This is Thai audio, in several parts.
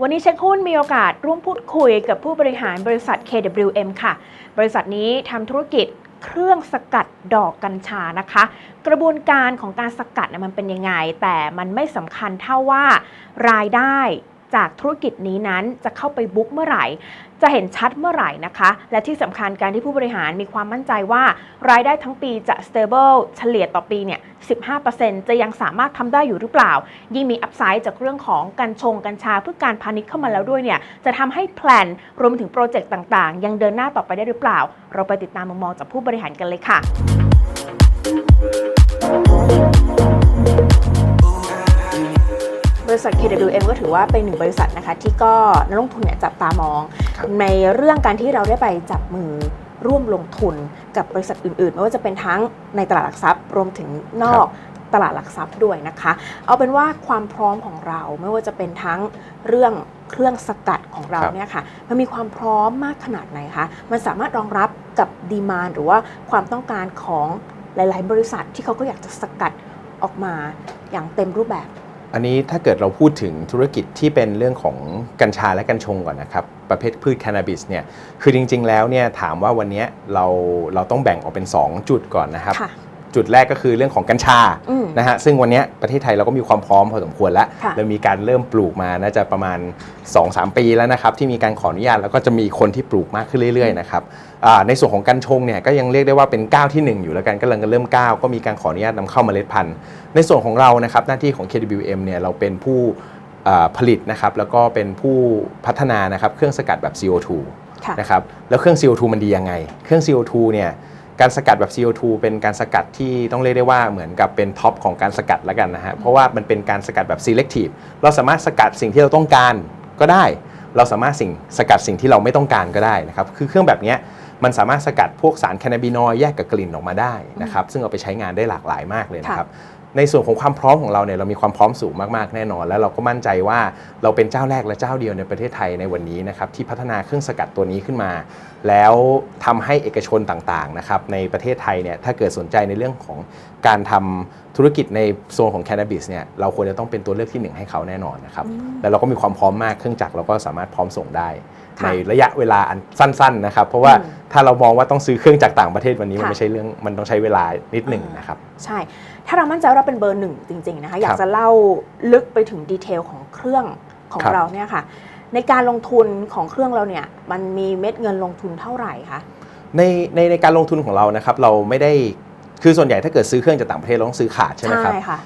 วันนี้เช็คหุ้นมีโอกาสร่วมพูดคุยกับผู้บริหารบริษัท KWM ค่ะ บริษัทนี้ทำธุรกิจเครื่องสกัดดอกกัญชานะคะ กระบวนการของการสกัดมันเป็นยังไง แต่มันไม่สำคัญเท่าว่ารายได้ จากธุรกิจนี้นั้นจะเข้าไปบุ๊กเมื่อไหร่ จะเห็นชัดเมื่อไหร่นะคะ และที่สำคัญการที่ผู้บริหารมีความมั่นใจว่า รายได้ทั้งปีจะ stable เฉลี่ยต่อปีเนี่ย 15%จะยังสามารถทำได้อยู่หรือเปล่า ยิ่งมีอัพไซด์จากเรื่องของกัญชงกัญชาเพื่อการพาณิชย์เข้ามาแล้วด้วยเนี่ยจะทำให้แพลนรวมถึงโปรเจกต์ต่างๆ ยังเดินหน้าต่อไปได้หรือเปล่า เราไปติดตามมุมมองจากผู้บริหารกันเลยค่ะ ริษัท KWM ก็ถือว่าเป็นหนึ่งบริษัทนะคะที่ก็นักลงทุนเนี่ยจับตามองครับในเรื่องการที่เราได้ไปจับมือร่วมลงทุนกับบริษัทอื่นๆไม่ว่าจะเป็นทั้งในตลาดหลักทรัพย์ รวมถึงนอกตลาดหลักทรัพย์ด้วยนะคะ เอาเป็นว่าความพร้อมของเราไม่ว่าจะเป็นทั้งเรื่องเครื่องสกัดของเราครับเนี่ยค่ะมันมีความพร้อมมากขนาดไหนคะมันสามารถรองรับกับดีมานหรือว่าความต้องการของหลาย ๆ บริษัทที่เขาก็อยากจะสกัดออกมาอย่างเต็มรูปแบบ อันนี้ถ้าเกิดเราพูดถึงธุรกิจที่เป็นเรื่องของกัญชาและกัญชงก่อนนะครับ ประเภทพืชแคนาบิสเนี่ยคือจริง ๆ แล้วเนี่ยถามว่าวันนี้เราเราต้องแบ่งออกเป็น 2 จุดก่อนนะครับ จุดแรกก็คือเรื่องของกัญชาอืมนะฮะซึ่งวันเนี้ยประเทศไทยเราก็มีความพร้อมพอสมควรแล้วค่ะเรามีการเริ่มปลูกมาน่าจะประมาณ 2-3 ปีแล้วนะครับที่มีการขออนุญาตแล้วก็จะมีคนที่ปลูกมากขึ้นเรื่อยๆนะครับอ่าในส่วนของกัญชงเนี่ยก็ยังเรียกได้ว่าเป็นก้าวที่ 1 อยู่แล้วกันกำลังจะเริ่มก้าวก็มีการขออนุญาตนำเข้าเมล็ดพันธุ์ ในส่วนของเรานะครับหน้าที่ของ KWM เนี่ยเราเป็นผู้อ่าผลิตนะครับแล้วก็เป็นผู้พัฒนานะครับเครื่องสกัดแบบ CO2 ค่ะนะครับแล้วเครื่อง CO2 มันดียังไง เครื่อง CO2 เนี่ย การสกัดแบบ CO2 เป็นการสกัดที่ต้องเรียกได้ว่าเหมือนกับเป็นท็อปของการสกัดแล้วกันนะฮะ เพราะว่ามันเป็นการสกัดแบบ selective เราสามารถสกัดสิ่งที่เราต้องการก็ได้ เราสามารถสิ่งสกัดสิ่งที่เราไม่ต้องการก็ได้นะครับ คือเครื่องแบบเนี้ยมันสามารถสกัดพวกสารแคนาบินอยด์แยกกับกลิ่นออกมาได้นะครับ ซึ่งเอาไปใช้งานได้หลากหลายมากเลยนะครับ ในส่วนของความพร้อมของเราเนี่ยเรามีความพร้อมสูงมากๆแน่นอน แล้วเราก็มั่นใจว่าเราเป็นเจ้าแรกและเจ้าเดียวในประเทศไทยในวันนี้นะครับที่พัฒนาเครื่องสกัดตัวนี้ขึ้นมา แล้วทำให้เอกชนต่างๆนะครับในประเทศไทยเนี่ยถ้าเกิดสนใจในเรื่องของการทำธุรกิจในโซนของแค n น a b บิสเนี่ยเราควรจะต้องเป็นตัวเลือกที่หนึ่งให้เขาแน่นอนนะครับอืมแล้วเราก็มีความพร้อมมากเครื่องจักรเราก็สามารถพร้อมส่งได้ค่ะในระยะเวลาอันสั้นๆนะครับ เพราะว่าอืมถ้าเรามองว่าต้องซื้อเครื่องจากต่างประเทศวันนี้มันค่ะไม่ใช่เรื่องมันต้องใช้เวลานิดหนึ่งอ่านนะครับ ใช่ ถ้าเรามั่นใจว่าเราเป็นเบอร์หนึ่งจริง ๆ นะคะ อยาคกรับจะเล่าลึกไปถึงดีเทลของเครื่องของครับ เราเนี่ยค่ะ ในการลงทุนของเครื่องเราเนี่ย มันมีเม็ดเงินลงทุนเท่าไหร่คะ ในในในการลงทุนของเรานะครับเราไม่ได้คือส่วนใหญ่ถ้าเกิดซื้อเครื่องจากต่างประเทศเราต้องซื้อขาดใช่ไหมครับ ค่ะ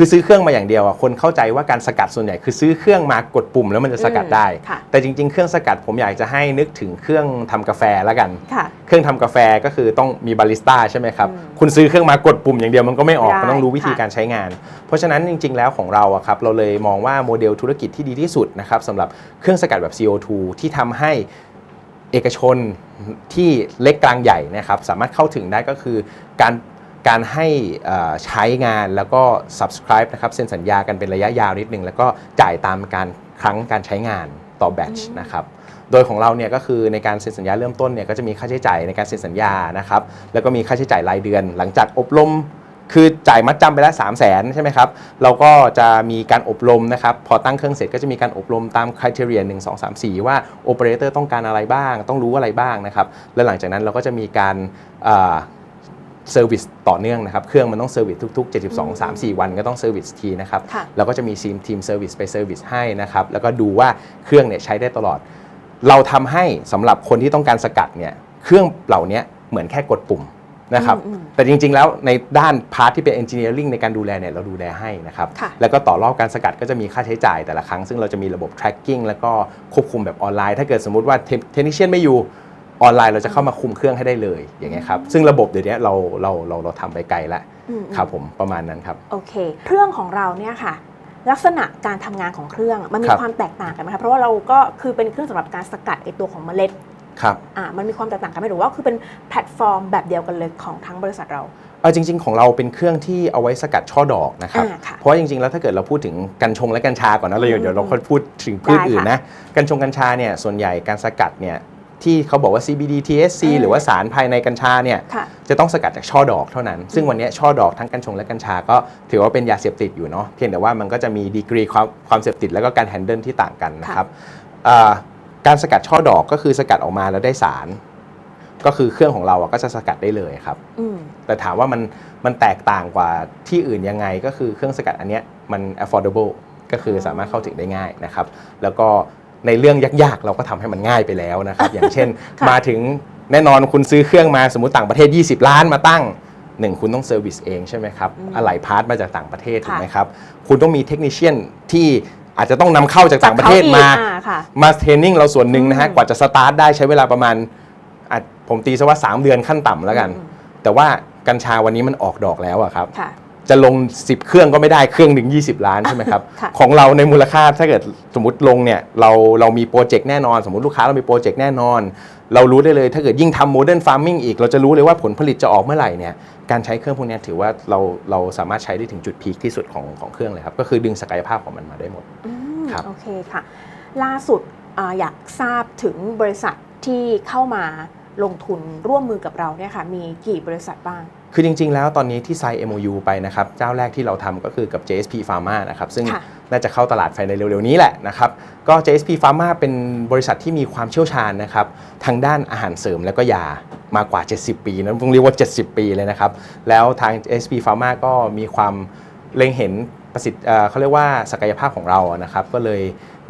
คือซื้อเครื่องมาอย่างเดียวอะคนเข้าใจว่าการสกัดส่วนใหญ่ คือซื้อเครื่องมากดปุ่มแล้วมันจะสกัดได้อืมค่ะ แต่จริง ๆ เครื่องสกัดผมอยากจะให้นึกถึงเครื่องทำกาแฟแล้วกัน ค่ะ เครื่องทำกาแฟก็คือต้องมีบาริสต้าใช่ไหมครับ อืมคุณซื้อเครื่องมากดปุ่มอย่างเดียวมันก็ไม่ออก ได้มันต้องรู้วิธีค่ะการใช้งาน เพราะฉะนั้นจริง ๆ แล้วของเราอะครับเราเลยมองว่าโมเดลธุรกิจที่ดีที่สุดนะครับสำหรับเครื่องสกัดแบบ CO2 ที่ทำให้เอกชนที่เล็กกลางใหญ่นะครับสามารถเข้าถึงได้ก็คือการ การให้เอ่อใช้งานแล้วก็ subscribe นะครับเซ็นสัญญากันเป็นระยะยาวนิดนึง แล้วก็จ่ายตามการครั้งการใช้งานต่อแบตชอืมนะครับโดยของเราเนี่ยก็คือในการเซ็นสัญญาเริ่มต้นเนี่ยก็จะมีค่าใช้จ่ายในการเซ็นสัญญานะครับแล้วก็มีค่าใช้จ่ายรายเดือน หลังจากอบรมคือจ่ายมัดจำไปแล้ว3 0 0แสนใช่ไหมครับ เราก็จะมีการอบรมนะครับ พอตั้งเครื่องเสร็จก็จะมีการอบรมตามคุณ t e r i a 1 2 3 4ว่าโอเปอเรเตอร์ต้องการอะไรบ้าง ต้องรู้อะไรบ้างนะครับ แล้วหลังจากนั้นเราก็จะมีการ เซอร์วิสต่อเนื่องนะครับ เครื่องมันต้องเซอร์วิสทุกๆ 72 3 4 วันก็ต้องเซอร์วิสทีนะครับ ค่ะเราก็จะมีทีมทีมเซอร์วิสไปเซอร์วิสให้นะครับ แล้วก็ดูว่าเครื่องเนี่ยใช้ได้ตลอด เราทำให้สำหรับคนที่ต้องการสกัดเนี่ย เครื่องเหล่านี้เหมือนแค่กดปุ่มนะครับ อืมอืมแต่จริงๆ แล้วในด้านพาร์ทที่เป็น engineering ในการดูแลเนี่ยเราดูแลให้นะครับ ค่ะ แล้วก็ต่อรอบการสกัดก็จะมีค่าใช้จ่ายแต่ละครั้ง ซึ่งเราจะมีระบบ tracking แล้วก็ควบคุมแบบออนไลน์ ถ้าเกิดสมมุติว่าเทคนิชเชียนไม่อยู่ ออนไลน์เราจะเข้ามาคุมเครื่องให้ได้เลยอย่างเงี้ยครับซึ่งระบบเดี๋ยวนี้เราเราเราเราทำไปไกลแล้วอืมครับผมประมาณนั้นครับ โอเค เครื่องของเราเนี่ยค่ะ ลักษณะการทำงานของเครื่องมันมีครับ ความแตกต่างกันไหมคะเพราะว่าเราก็คือเป็นเครื่องสำหรับการสกัดไอตัวของเมล็ดครับ อ่ามันมีความแตกต่างกันไหมหรือว่าคือเป็นแพลตฟอร์มแบบเดียวกันเลยของทั้งบริษัทเรา เอาจริง ๆ ของเราเป็นเครื่องที่เอาไว้สกัดช่อดอกนะครับ อ่าค่ะเพราะว่าจริง ๆ แล้วถ้าเกิดเราพูดถึงกัญชงและกัญชาก่อนนะเราเดี๋ยวเดี๋ยวเราค่อยพูดถึงพืชได้ค่ะ อื่นนะ กัญชงกัญชาเนี่ยส่วนใหญ่การสกัดเนี่ย ที่เขาบอกว่า CBD THC อ่าหรือว่าสารภายในกัญชาเนี่ยค่ะจะต้องสกัดจากช่อดอกเท่านั้น ซึ่งวันนี้ช่อดอกทั้งกัญชงและกัญชาก็ถือว่าเป็นยาเสพติดอยู่เนาะเพียงแต่ว่ามันก็จะมีดีกรีความความเสพติดแล้วก็การแฮนเดิลที่ต่างกันนะครับอ่าการสกัดช่อดอกก็คือสกัดออกมาแล้วได้สาร ก็คือเครื่องของเราอะก็จะสกัดได้เลยครับอืมแต่ถามว่ามันมันแตกต่างกว่าที่อื่นยังไงก็คือเครื่องสกัดอันเนี้ยมัน affordable ก็คือสามารถเข้าถึงได้ง่ายนะครับ แล้วก็ ในเรื่องยากๆ เราก็ทำให้มันง่ายไปแล้วนะครับ อย่างเช่นค่ะมาถึงแน่นอนคุณซื้อเครื่องมาสมมติต่างประเทศ 20 ล้านมาตั้งหนึ่งคุณต้องเซอร์วิสเองใช่ไหมครับอืมอะไหล่พาร์ทมาจากต่างประเทศถูกค่ะไหมครับ คุณต้องมีเทคนิชเชียนที่อาจจะต้องนำเข้าจากต่างประเทศจกขมาอีกอ่ค่ะมาเทรนนิ่งเราส่วนหนึ่งนะฮะอืมกว่าจะสตาร์ทได้ใช้เวลาประมาณอะผมตีซะว่า 3 เดือนขั้นต่ำแล้วกันอืมแต่ว่ากัญชาวันนี้มันออกดอกแล้วอะครับค่ะ จะลง 10 เครื่องก็ไม่ได้เครื่องหนึ่ง20 ล้านใช่ไหมครับ ค่ะของเราในมูลค่าถ้าเกิดสมมติลงเนี่ยเราเรามีโปรเจกต์แน่นอน สมมติลูกค้าเรามีโปรเจกต์แน่นอน เรารู้ได้เลยถ้าเกิดยิ่งทำโมเดิร์นฟาร์มิงอีก เราจะรู้เลยว่าผลผลิตจะออกเมื่อไหร่เนี่ยการใช้เครื่องพวกเนี้ยถือว่าเราเราสามารถใช้ได้ถึงจุดพีคที่สุดของของเครื่องเลยครับก็คือดึงศักยภาพของมันมาได้หมด อืมครับ โอเคค่ะ ล่าสุดอาอยากทราบถึงบริษัทที่เข้ามาลงทุนร่วมมือกับเราเนี่ยค่ะ มีกี่บริษัทบ้าง คือจริง ๆ แล้วตอนนี้ที่ไซน์ MOU ไปนะครับ เจ้าแรกที่เราทำก็คือกับ JSP Pharma นะครับ ซึ่งค่ะ น่าจะเข้าตลาดภายในเร็ว ๆ นี้แหละนะครับ ก็ JSP Pharma เป็นบริษัทที่มีความเชี่ยวชาญนะครับ ทางด้านอาหารเสริมและก็ยามากกว่า 70 ปีนะต้องเรียกว่า 70 ปีเลยนะครับ แล้วทาง JSP Pharma ก็มีความเล็งเห็นประสิทธิ์เอ่อเขาเรียกว่าศักยภาพของเราอะนะครับ ก็เลย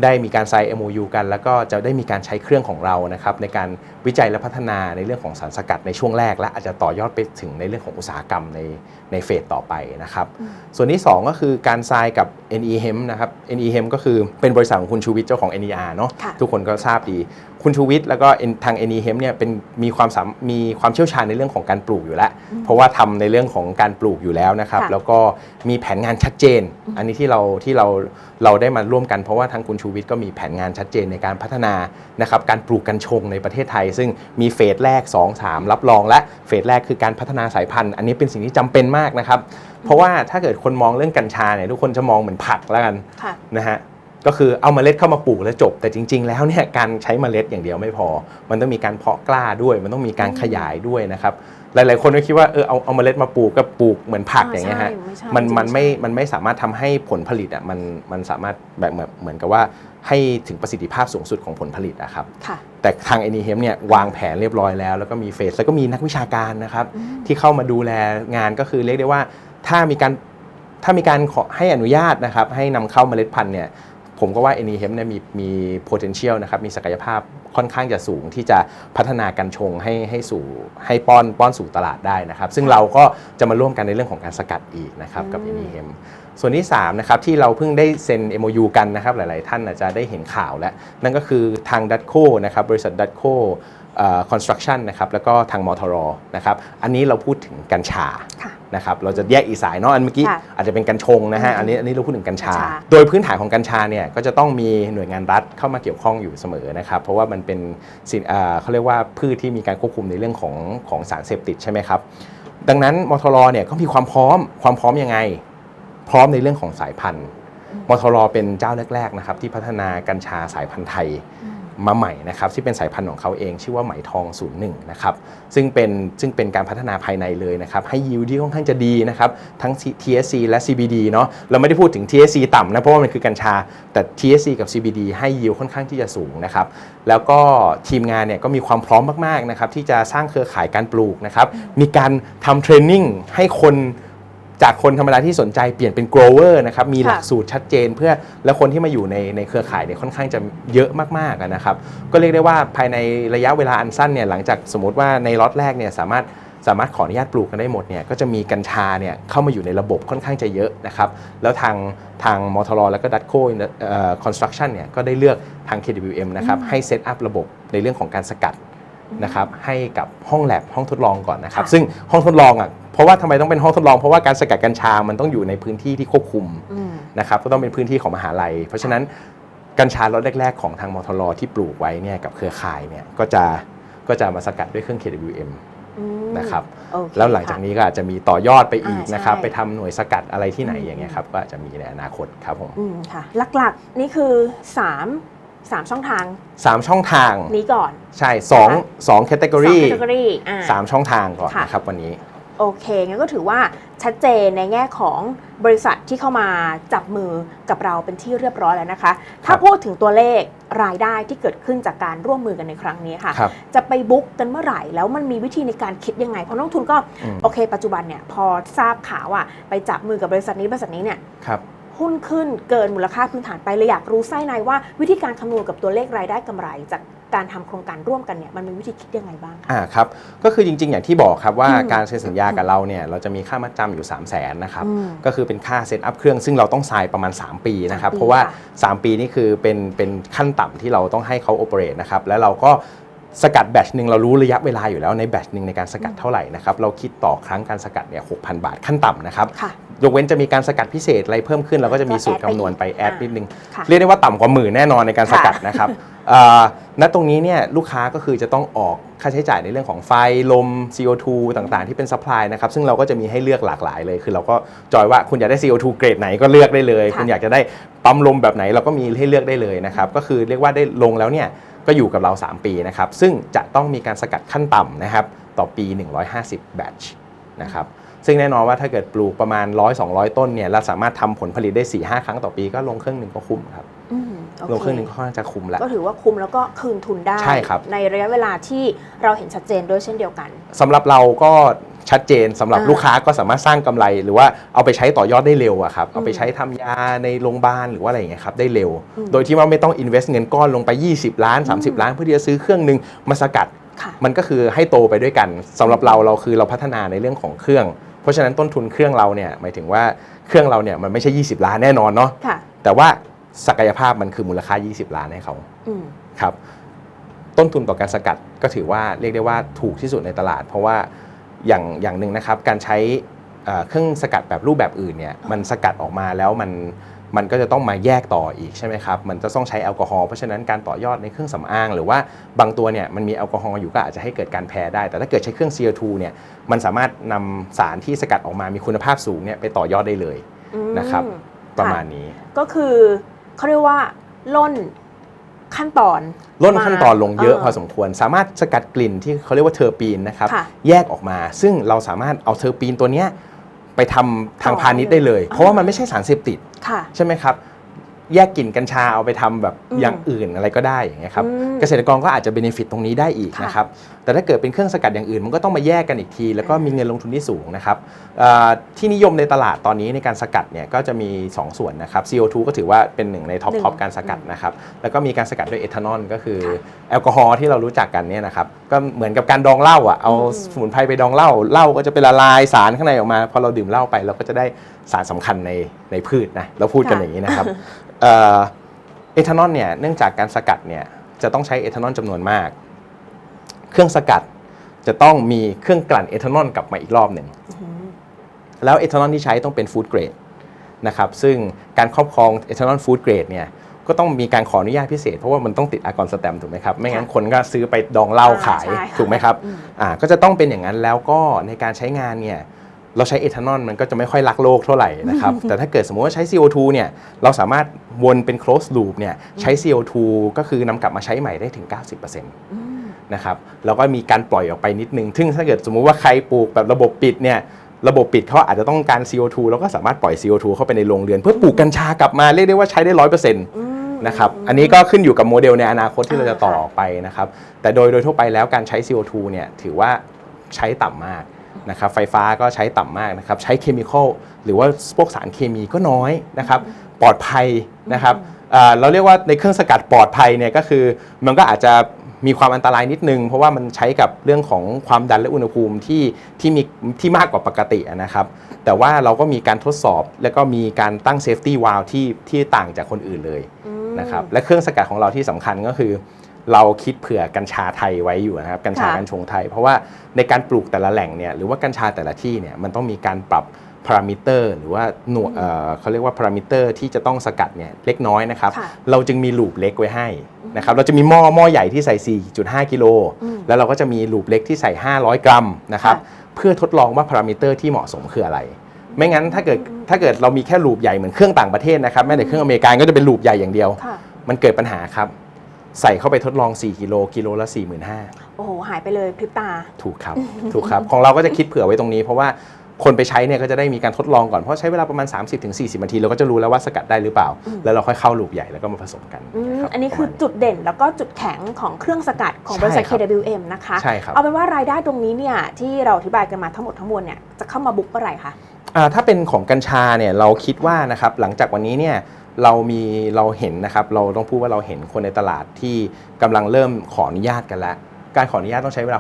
ได้มีการไซน์ MOU กัน แล้วก็จะได้มีการใช้เครื่องของเรานะครับในการวิจัยและพัฒนาในเรื่องของสารสกัดในช่วงแรก และอาจจะต่อยอดไปถึงในเรื่องของอุตสาหกรรมในในเฟสต่อไปนะครับอืมส่วนที่ 2 ก็คือการทรายกับ NEHEM นะครับ NEHEM ก็คือเป็นบริษัทของคุณชูวิทย์เจ้าของ NER เนาะค่ะทุกคนก็ทราบดีคุณชูวิทย์แล้วก็ N- ทาง NEHEM เนี่ยเป็นมีความสามมีความเชี่ยวชาญในเรื่องของการปลูกอยู่แล้วอืมเพราะว่าทำในเรื่องของการปลูกอยู่แล้วนะครับค่ะแล้วก็มีแผนงานชัดเจนอืมอันนี้ที่เราที่เราเราได้มาร่วมกันเพราะว่าทางคุณชูวิทย์ก็มีแผนงานชัดเจนในการพัฒนานะครับการปลูกกัญชงในประเทศไทย ซึ่งมีเฟสแรก 2 3 รับรอง และเฟสแรกคือการพัฒนาสายพันธุ์ อันนี้เป็นสิ่งที่จำเป็นมากนะครับ เพราะว่าถ้าเกิดคนมองเรื่องกัญชาเนี่ยทุกคนจะมองเหมือนผักแล้วกันค่ะนะฮะ ก็คือเอาเมล็ดเข้ามาปลูกแล้วจบ แต่จริง ๆ แล้วเนี่ยการใช้เมล็ดอย่างเดียวไม่พอ มันต้องมีการเพาะกล้าด้วย มันต้องมีการขยายด้วยนะครับหลาย ๆ คนก็คิดว่าเออเอาเอาเมล็ดมาปลูกก็ปลูกเหมือนผักอ่าอย่างเงี้ยฮะใช่ไม่ใช่มันจริงมันไม่ใช่มันไม่สามารถทำให้ผลผลิตอะมันมันสามารถแบบเหมือนเหมือนกับว่าให้ถึงประสิทธิภาพสูงสุดของผลผลิตนะครับค่ะแต่ทาง a n i h e m เนี่ยวางแผนเรียบร้อยแล้ว แล้วก็มีเฟสแล้วก็มีนักวิชาการนะครับอืมที่เข้ามาดูแลงานก็คือเรียกได้ว่าถ้ามีการถ้ามีการขอให้อนุญาตนะครับให้นำเข้าเมล็ดพันธุ์เนี่ย ผมก็ว่า a n i h e m เนี่ยมีมี potential นะครับมีศักยภาพค่อนข้างจะสูงที่จะพัฒนาการชงให้ให้สู่ให้ป้อนป้อนสู่ตลาดได้นะครับ ซึ่งเราก็จะมาร่วมกันในเรื่องของการสกัดอีกนะครับกับ a n i h e m ส่วนที่3นะครับที่เราเพิ่งได้เซ็น MOU กันนะครับหลาย ๆ ท่านอาจจะได้เห็นข่าวแล้ว นั่นก็คือทางดัตโคนะครับบริษัทดัตโค คอนสตรักชั่นนะครับแล้วก็ทางมอทรนะครับอันนี้เราพูดถึงกัญชาค่ะนะครับเราจะแยกอีกสายเนาะอันเมื่อกี้ค่ะอาจจะเป็นกัญชงนะฮะอืมอันนี้อันนี้เราพูดถึงกัญชากัญชา โดยพื้นฐานของกัญชาเนี่ยก็จะต้องมีหน่วยงานรัฐเข้ามาเกี่ยวข้องอยู่เสมอนะครับเพราะว่ามันเป็นสิ่งอ่าเขาเรียกว่าพืชที่มีการควบคุมในเรื่องของของสารเสพติดใช่ไหมครับดังนั้นมทรเนี่ยก็มีความพร้อมความพร้อมยังไง พร้อมในเรื่องของสายพันธุ์มทรเป็นเจ้าแรกๆนะครับที่พัฒนากัญชาสายพันธุ์ไทยอื มาใหม่นะครับที่เป็นสายพันธุ์ของเขาเอง ชื่อว่าไหมทอง 01 นะครับซึ่งเป็นซึ่งเป็นการพัฒนาภายในเลยนะครับให้ยิวที่ค่อนข้างจะดีนะครับทั้ง THC และ CBD เนาะเราไม่ได้พูดถึง THC ต่ำนะเพราะว่ามันคือกัญชา แต่ THC กับ CBD ให้ยิวค่อนข้างที่จะสูงนะครับแล้วก็ทีมงานเนี่ยก็มีความพร้อมมากๆนะครับที่จะสร้างเครือข่ายการปลูกนะครับมีการทำเทรนนิ่งให้คน จากคนธรรมดาที่สนใจเปลี่ยนเป็น grower นะครับมีหลักค่ะสูตรชัดเจนเพื่อแล้วคนที่มาอยู่ในในเครือข่ายเนี่ยค่อนข้างจะเยอะมากๆอะนะครับก็เรียกได้ว่าภายในระยะเวลาอันสั้นเนี่ยหลังจากสมมติว่าในล็อตแรกเนี่ยสามารถสามารถขออนุญาตปลูกกันได้หมดเนี่ยก็จะมีกัญชาเนี่ยเข้ามาอยู่ในระบบค่อนข้างจะเยอะนะครับแล้วทางทางมอทรแล้วก็ดัตโคคอนสตรักชั่นเนี่ยก็ได้เลือกทาง KWM นะครับอืมให้เซตอัพระบบในเรื่องของการสกัด นะครับให้กับห้องแลบห้องทดลองก่อนนะครับค่ะซึ่งห้องทดลองอะเพราะว่าทำไมต้องเป็นห้องทดลองเพราะว่าการสกัดกัญชา มันต้องอยู่ในพื้นที่ที่ควบคุมอืม นะครับก็ต้องเป็นพื้นที่ของมหาลัย เพราะฉะนั้นกัญชารถแรก ๆ ของทางมทรที่ปลูกไว้เนี่ยกับเครือข่ายเนี่ยก็จะก็จะมาสกัดด้วยเครื่อง KWM อืมนะครับ โอเคแล้วหลังจากค่ะ นี้ก็อาจจะมีต่อยอดไปอีกอ่าใช่นะครับไปทำหน่วยสกัดอะไรที่ไหนอืมอย่างเงี้ยครับ ก็อาจจะมีในอนาคตครับผม อืมค่ะ หลักๆ นี่คือ 3 3ช่องทาง 3 ช่องทางนี้ก่อน ใช่2 2 category 2 category อ่า3ช่องทางก่อนค่ะ นะครับวันนี้ โอเคงั้นก็ถือว่าชัดเจนในแง่ของบริษัทที่เข้ามาจับมือกับเราเป็นที่เรียบร้อยแล้วนะคะ ถ้าพูดถึงตัวเลขรายได้ที่เกิดขึ้นจากการร่วมมือกันในครั้งนี้ค่ะ ครับจะไปบุ๊กกันเมื่อไหร่แล้วมันมีวิธีในการคิดยังไง เพราะนักลงทุนก็อืม โอเค ปัจจุบันเนี่ยพอทราบข่าวว่าไปจับมือกับบริษัทนี้บริษัทนี้เนี่ย ครับ หุ้นขึ้นเกินมูลค่าพื้นฐานไปเลยอยากรู้ไส้ในว่าวิธีการคำนวณกับตัวเลขรายได้กำไร จากการทำโครงการร่วมกันเนี่ยมันมีวิธีคิดยังไงบ้างคะ อ่าครับก็คือจริงๆ อย่างที่บอกครับว่าอืมการเซ็นสัญญากับเราเนี่ยเราจะมีค่ามัดจำอยู่ 3 0 0แสนนะครับอืมก็คือเป็นค่าเซตอัพเครื่องซึ่งเราต้องทรายประมาณ 3 ปีนะครับ สามปีเพราะว่า ค่ะ 3 ปีนี่คือเป็นเป็นขั้นต่ำที่เราต้องให้เขาโอเปเรตนะครับแล้วเราก็สกัดแบตชหนึ่งเรารู้ระยะเวลาอยู่แล้วในแบตชหนึ่งในการสกัดเท่าไหร่นะครับเราคิดต่อครั้งการสกัดเนี่ย6,000 บาทขั้นต่ำนะครับ ค่ะ ยกเว้นจะมีการสกัดพิเศษอะไรเพิ่มขึ้นเราก็จะมีสูตรก็แอดไปคำนวณไปอีกแอดอ่านินิดนึง ค่ะเรียกได้ว่าต่ำกว่าหมื่นแน่นอนในการสกัดค่ะนะครับเอ่อณตรงนี้เนี่ยลูกค้าก็คือจะต้องออกค่าใช้จ่ายในเรื่องของไฟลม CO2 ต่างๆ ที่เป็นซัพพลายนะครับซึ่งเราก็จะมีให้เลือกหลากหลายเลย คือเราก็จอยว่าคุณอยากได้ CO2 เกรดไหนก็เลือกได้เลย ค่ะ คุณอยากจะได้ปั๊มลมแบบไหนเราก็มีให้เลือกได้เลยนะครับก็คือเรียกว่าได้ลงแล้วเนี่ยก็อยู่กับเรา 3 ปีนะครับซึ่งจะต้องมีการสกัดขั้นต่ำนะครับต่อปี 150แบตชนะครับ ซึ่งแน่นอนว่าถ้าเกิดปลูกประมาณ 100-200 ต้นเนี่ยเราสามารถทำผลผลิตได้4-5ครั้งต่อปีก็ลงเครื่องหนึ่งก็คุ้มครับอืมโอลงเคเครื่องหนึ่งก็ค่อนข้างจะคุ้มแล้วก็ถือว่าคุ้มแล้วก็คืนทุนได้ใช่ครับในระยะเวลาที่เราเห็นชัดเจนด้วยเช่นเดียวกันสำหรับเราก็ชัดเจนสำหรับอ่าลูกค้าก็สามารถสร้างกำไร หรือว่าเอาไปใช้ต่อยอดได้เร็วอะครับอืมเอาไปใช้ทำยาในโรงพยาบาลหรือว่าอะไรอย่างเงี้ยครับได้เร็วอืมโดยที่ว่าไม่ต้อง invest เงินก้อนลงไป 20 ล้านอืม30 ล้านเพื่อที่จะซื้อเครื่องหนึ่งมาสกัดค่ะมันก็คือให้โตไปด้วยกันสำหรับเราเราคือเราพัฒนาในเรื่องของเครื่อง เพราะฉะนั้นต้นทุนเครื่องเราเนี่ยหมายถึงว่าเครื่องเราเนี่ยมันไม่ใช่ 20 ล้านแน่นอนเนาะค่ะแต่ว่าศักยภาพมันคือมูลค่า 20 ล้านให้เขาอืมครับต้นทุนต่อการสกัดก็ถือว่าเรียกได้ว่าถูกที่สุดในตลาด เพราะว่าอย่างอย่างหนึ่งนะครับการใช้เอ่อเครื่องสกัดแบบรูปแบบอื่นเนี่ยมันสกัดออกมาแล้วมัน มันก็จะต้องมาแยกต่ออีกใช่ไหมครับมันจะต้องใช้แอลกอฮอล์เพราะฉะนั้นการต่อยอดในเครื่องสำอาง หรือว่าบางตัวเนี่ยมันมีแอลกอฮอล์อยู่ก็อาจจะให้เกิดการแพ้ได้ แต่ถ้าเกิดใช้เครื่อง CO2 เนี่ยมันสามารถนำสารที่สกัดออกมามีคุณภาพสูงเนี่ยไปต่อยอดได้เลยอืมนะครับประมาณนี้ก็คือเขาเรียกว่าล่นขั้นตอนล่นขั้นตอนลงเยอะเออพอสมควร สามารถสกัดกลิ่นที่เขาเรียกว่าเทอร์ปีนนะครับค่ะแยกออกมา ซึ่งเราสามารถเอาเทอร์ปีนตัวเนี้ย ไปทำทางต่อพาณิชย์ได้เลยอ่าเพราะว่ามันไม่ใช่สารเสพติดค่ะ ใช่ไหมครับ แยกกลิ่นกัญชาเอาไปทำแบบอืมอย่างอื่นอะไรก็ได้อย่างเงี้ยครับอืมเกษตรกรก็อาจจะเบนฟิตตรงนี้ได้อีกค่ะนะครับแต่ถ้าเกิดเป็นเครื่องสกัดอย่างอื่น มันก็ต้องมาแยกกันอีกที แล้วก็มีเงินลงทุนที่สูงนะครับเอ่อที่นิยมในตลาดตอนนี้ในการสกัดเนี่ยก็จะมี 2 ส่วนนะครับ CO2 ก็ถือว่าเป็นหนึ่งในท็อปหนึ่งท็อปการสกัดนะครับแล้วก็มีการสกัดด้วยเอทานอลก็คือค่ะแอลกอฮอล์ที่เรารู้จักกันเนี่ยนะครับก็เหมือนกับการดองเหล้าอะเอาอืมสมุนไพรไปดองเหล้าเหล้าก็จะเป็นละลายสารข้างในออกมาพอเราดื่มเหล้าไปเราก็จะได้สารสำคัญในในพืชนะเราพูดกันอย่างนี้นะครับ เอ่อเอทานอลเนี่ยเนื่องจากการสกัดเนี่ยจะต้องใช้เอทานอลจำนวนมาก เครื่องสกัดจะต้องมีเครื่องกลั่นเอทานอลกลับมาอีกรอบหนึ่งอืมแล้วเอทานอลที่ใช้ต้องเป็นฟู้ดเกรดนะครับซึ่งการครอบครองเอทานอลฟู้ดเกรดเนี่ยก็ต้องมีการขออนุญาตพิเศษ เพราะว่ามันต้องติดอากรสแตมป์ถูกไหมครับ ไม่งั้นคนก็ซื้อไปดองเหล้าขายอ่าใช่ค่ะถูกไหมครับอืมอ่าก็จะต้องเป็นอย่างนั้นแล้วก็ในการใช้งานเนี่ย เราใช้เอทานอลมันก็จะไม่ค่อยรักโลกเท่าไหร่นะครับ แต่ถ้าเกิดสมมติว่าใช้ CO2 เนี่ยเราสามารถวนเป็น closed loop เนี่ยใช้ CO2 ก็คือนำกลับมาใช้ใหม่ได้ถึง 90%อืมนะครับแล้วก็มีการปล่อยออกไปนิดนึง ซึ่งถ้าเกิดสมมุติว่าใครปลูกแบบระบบปิดเนี่ยระบบปิดเขาอาจจะต้องการ CO2 แล้วก็สามารถปล่อย CO2 เข้าไปในโรงเรือน เพื่อปลูกกัญชากลับมาเรียกได้ว่าใช้ได้ร้อยเปอร์เซ็นต์อืมนะครับอันนี้ก็ขึ้นอยู่กับโมเดลในอนาคตที่เราจะต่ออ่าค่ะออกไปนะครับแต่โดยโดยทั่วไปแล้วการใช้ CO2 เนี่ยถือว่าใช้ต่ำมาก นะครับไฟฟ้าก็ใช้ต่ำมากนะครับใช้เคมีคอลหรือว่าพวกสารเคมีก็น้อยนะครับปลอดภัยนะครับอ่าเราเรียกว่าในเครื่องสกัดปลอดภัยเนี่ยก็คือมันก็อาจจะมีความอันตรายนิดนึง เพราะว่ามันใช้กับเรื่องของความดันและอุณหภูมิที่ที่มีที่มากกว่าปกติอะนะครับ แต่ว่าเราก็มีการทดสอบแล้วก็มีการตั้งเซฟตี้วาลที่ที่ต่างจากคนอื่นเลยอืมนะครับและเครื่องสกัดของเราที่สำคัญก็คือ เราคิดเผื่อกัญชาไทยไว้อยู่นะครับกัญชาค่ะกัญชงไทย เพราะว่าในการปลูกแต่ละแหล่งเนี่ยหรือว่ากัญชาแต่ละที่เนี่ยมันต้องมีการปรับพารามิเตอร์หรือว่าหน่วยเอ่อเขาเรียกว่าพารามิเตอร์ที่จะต้องสกัดเนี่ยเล็กน้อยนะครับค่ะเราจึงมีลูปเล็กไว้ให้นะครับ เราจะมีหม้อหม้อใหญ่ที่ใส่ 4.5 กิโลอืมแล้วเราก็จะมีลูปเล็กที่ใส่ 500 กรัมนะครับค่ะเพื่อทดลองว่าพารามิเตอร์ที่เหมาะสมคืออะไร ไม่งั้นถ้าเกิดถ้าเกิดเรามีแค่ลูปใหญ่เหมือนเครื่องต่างประเทศนะครับแม้แต่เครื่องอเมริกันก็จะเป็นลูปใหญ่อย่างเดียวค่ะมันเกิดปัญหาครับ ใส่เข้าไปทดลอง 4 กิโลกิโลละ 45,000โอ้โห หายไปเลยพริบตา ถูกครับ ถูกครับ ของเราก็จะคิดเผื่อไว้ตรงนี้ เพราะว่าคนไปใช้เนี่ยก็จะได้มีการทดลองก่อน เพราะใช้เวลาประมาณ 30-40นาทีเราก็จะรู้แล้วว่าสกัดได้หรือเปล่าอืมแล้วเราค่อยเข้าลูปใหญ่แล้วก็มาผสมกันอืมรับอันนี้คือประมาณจุดเด่นแล้วก็จุดแข็งของเครื่องสกัดของบริษัทใช่ครับ KWM นะคะใช่ครับเอาเป็นว่ารายได้ตรงนี้เนี่ยที่เราอธิบายกันมาทั้งหมดทั้งมวลเนี่ยจะเข้ามาบุ๊กเมื่อไหร่คะอ่าถ้าเป็นของกัญชาเนี่ยเราคิดว่านะครับหลังจากวันนี้เนี่ย เรามีเราเห็นนะครับ เราต้องพูดว่าเราเห็นคนในตลาดที่กำลังเริ่มขออนุญาตกันแล้ว การขออนุญาตต้องใช้เวลา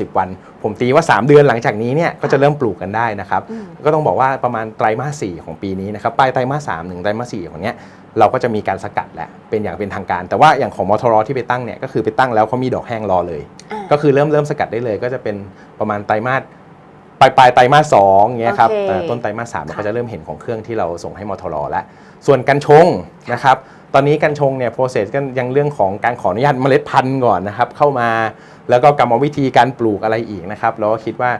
60-90 วัน ผมตีว่า 3 เดือนหลังจากนี้เนี่ยก็จะเริ่มปลูกกันได้นะครับอืมก็ต้องบอกว่าประมาณไตรมาส4ของปีนี้นะครับปลายไตรมาสสามถึงไตรมาส4ของเนี้ยเราก็จะมีการสกัดแล้วเป็นอย่างเป็นทางการ แต่ว่าอย่างของมทรที่ไปตั้งเนี่ยก็คือไปตั้งแล้วเขามีดอกแห้งรอเลยอ่าก็คือเริ่มเริ่มสกัดได้เลย ก็จะเป็นประมาณไตรมาสปลายปลายไตรมาสสองเงี้ยครับโอเคเอ่อต้นไตรมาสสามเราค่ะก็จะเริ่มเห็นของเครื่องที่เราส่งให้มทรแล้ว ส่วนกัญชงนะครับตอนนี้กัญชงเนี่ยโปรเซสก็ยังเรื่องของการขออนุญาตเมล็ดพันธุ์ก่อนนะครับเข้ามาแล้วก็กรรมวิธีการปลูกอะไรอีกนะครับเราก็คิดว่า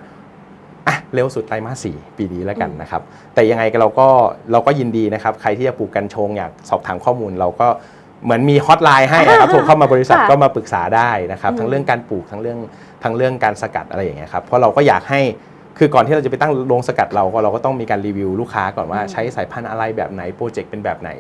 อะเร็วสุดไตรมาสสี่ปีนี้แล้วกันนะครับ แต่ยังไงก็เราก็เราก็ยินดีนะครับ ใครที่จะปลูกกัญชงอยากสอบถามข้อมูลเราก็เหมือนมีฮอตไลน์ให้นะครับโทรเข้ามาบริษัทค่ะก็มาปรึกษาได้นะครับอืมทั้งเรื่องการปลูกทั้งเรื่องทั้งเรื่องการสกัดอะไรอย่างเงี้ยครับเพราะเราก็อยากให้ คือก่อนที่เราจะไปตั้งโรงสกัดเราก็เราก็ต้องมีการรีวิวลูกค้าก่อนว่าอืมใช้สายพันธุ์อะไรแบบไหนโปรเจกต์เป็นแบบไหน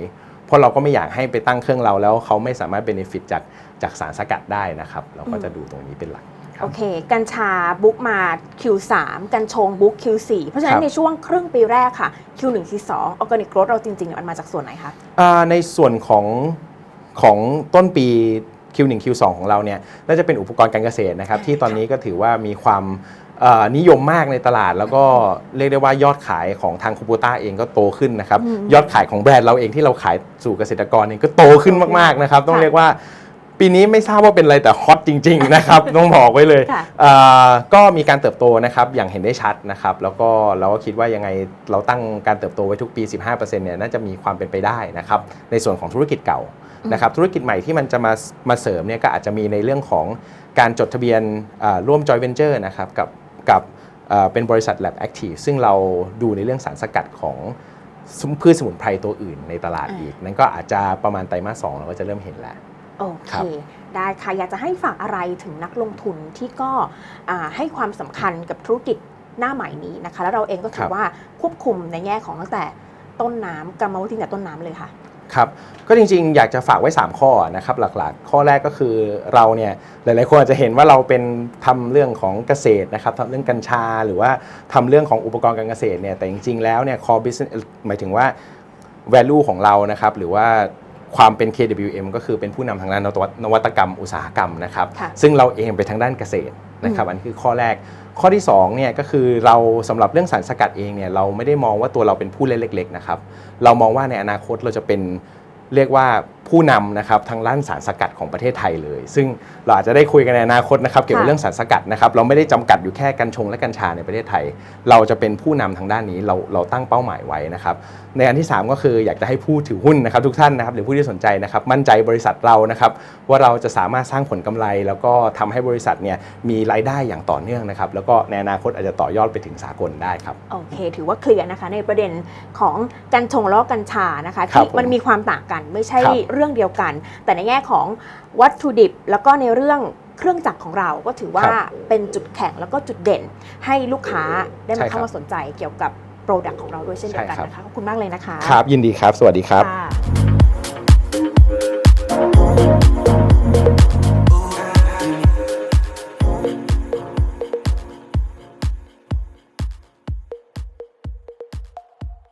เพราะเราก็ไม่อยากให้ไปตั้งเครื่องเราแล้วเขาไม่สามารถเบนฟิตจากจากสารสกัดได้นะครับเราก็จะดูตรงนี้เป็นหลักครัโอบเค กัญชาบุ๊กมา Q3 กัญชงบุ๊ก Q4 เพราะฉะนั้ครันบ ในช่วงครึ่งปีแรกค่ะ Q1 Q2 ออร์แกนิกโร h เราจริงๆมันมาจากส่วนไหนคะ อ่าในส่วนของของต้นปี Q1 Q2 ของเราเนี่ยน่าจะเป็นอุปกรณ์การเกษตรนะครับ ที่ตอนนี้ก็ถือว่ามีความเอ่อ นิยมมากในตลาด แล้วก็เรียกได้ว่ายอดขายของทางคูโบต้าเองก็โตขึ้นนะครับอืมยอดขายของแบรนด์เราเองที่เราขายสู่เกษตรกรเองก็โตขึ้นมากๆนะครับต้องค่ะเรียกว่าปีนี้ไม่ทราบว่าเป็นอะไรแต่ฮอตจริง ๆ นะครับ ต้องบอกไว้เลยค่ะเอ่อก็มีการเติบโตนะครับอย่างเห็นได้ชัดนะครับ แล้วก็เราก็คิดว่ายังไงเราตั้งการเติบโตไว้ทุกปี 15%เนี่ยน่าจะมีความเป็นไปได้นะครับ ในส่วนของธุรกิจเก่านะครับ ธุรกิจใหม่ที่มันจะมามาเสริมเนี่ยก็อาจจะมีในเรื่องของการจดทะเบียนอ่าร่วม joint venture นะครับกับ กับเอ่อเป็นบริษัท Lab Active ซึ่งเราดูในเรื่องสารสกัดของพืชสมุนไพรตัวอื่นในตลาดอ่าอีก นั่นก็อาจจะประมาณไตรมาสสองเราก็จะเริ่มเห็นแล้ว โอเคครับได้ค่ะ อยากจะให้ฝากอะไรถึงนักลงทุนที่ก็อ่าให้ความสำคัญกับธุรกิจหน้าใหม่นี้นะคะ แล้วเราเองก็ถือว่าควบคุมในแง่ของตั้งแต่ต้นน้ำกรรมวิธีตั้งแต่ต้นน้ำเลยค่ะ ครับก็จริงๆ อยากจะฝากไว้ 3 ข้อนะครับหลักๆ ข้อแรกก็คือเราเนี่ยหลายๆคนอาจจะเห็นว่าเราเป็นทำเรื่องของเกษตรนะครับทำเรื่องกัญชาหรือว่าทำเรื่องของอุปกรณ์การเกษตรเนี่ยแต่จริงๆแล้วเนี่ย core business หมายถึงว่า value ของเรานะครับหรือว่า ความเป็น KWM ก็คือเป็นผู้นำทางด้านนวัตนวัตกรรมอุตสาหกรรมนะครับ ค่ะ ซึ่งเราเองไปทางด้านเกษตรนะครับอืมอันนคือข้อแรก ข้อที่2เนี่ยก็คือเราสำหรับเรื่องสารสกัดเองเนี่ยเราไม่ได้มองว่าตัวเราเป็นผู้เล่นเล็ก ๆ นะครับ เรามองว่าในอนาคตเราจะเป็นเรียกว่า ผู้นำนะครับทางด้านสารสกัดของประเทศไทยเลย ซึ่งเราอาจจะได้คุยกันในอนาคตนะครับเกี่ยวกับค่ะเรื่องสารสกัดนะครับเราไม่ได้จำกัดอยู่แค่กัญชงและกัญชาในประเทศไทย เราจะเป็นผู้นำทางด้านนี้เราเราตั้งเป้าหมายไว้นะครับในอันที่ 3 ก็คืออยากจะให้ผู้ถือหุ้นนะครับทุกท่านนะครับหรือผู้ที่สนใจนะครับมั่นใจบริษัทเรานะครับว่าเราจะสามารถสร้างผลกำไร แล้วก็ทำให้บริษัทเนี่ยมีรายได้อย่างต่อเนื่องนะครับแล้วก็ในอนาคตอาจจะต่อยอดไปถึงสากลได้ครับโอเค ถือว่าเคลียร์นะคะในประเด็นของกัญชงแล้วก็กัญชานะคะครับที่มันผมมีความต่างกันไม่ใช่ครับเรื่องเดียวกัน แต่ในแง่ของวัตถุดิบ แล้วก็ในเรื่องเครื่องจักรของเราก็ถือว่าครับเป็นจุดแข็งแล้วก็จุดเด่น ให้ลูกค้าได้ใช่มาครับเข้ามาสนใจเกี่ยวกับโปรดักต์ของเราด้วยเช่นเดียวกันใช่ครับนะคะขอบคุณมากเลยนะคะ ครับ ยินดีครับ สวัสดีครับค่ะ